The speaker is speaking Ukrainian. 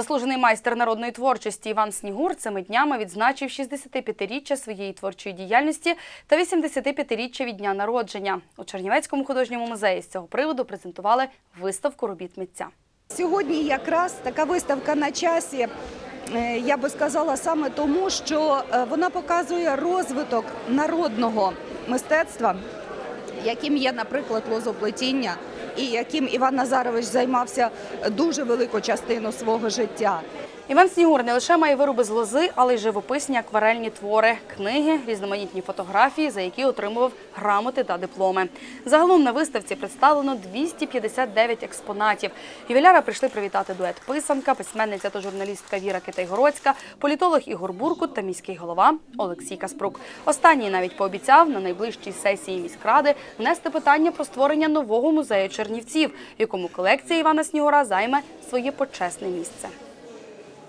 Заслужений майстер народної творчості Іван Снігур цими днями відзначив 65-річчя своєї творчої діяльності та 85-річчя від дня народження. У Чернівецькому художньому музеї з цього приводу презентували виставку робіт митця. Сьогодні якраз така виставка на часі. е, Я би сказала саме тому, що е, вона показує розвиток народного мистецтва, яким є, наприклад, лозоплетіння, і яким Іван Назарович займався дуже велику частину свого життя. Іван Снігур не лише має вироби з лози, але й живописні акварельні твори, книги, різноманітні фотографії, за які отримував грамоти та дипломи. Загалом на виставці представлено 259 експонатів. Ювіляра прийшли привітати дует писанка, письменниця та журналістка Віра Китайгородська, політолог Ігор Буркут та міський голова Олексій Каспрук. Останній навіть пообіцяв на найближчій сесії міськради внести питання про створення нового музею Чернівців, в якому колекція Івана Снігура займе своє почесне місце.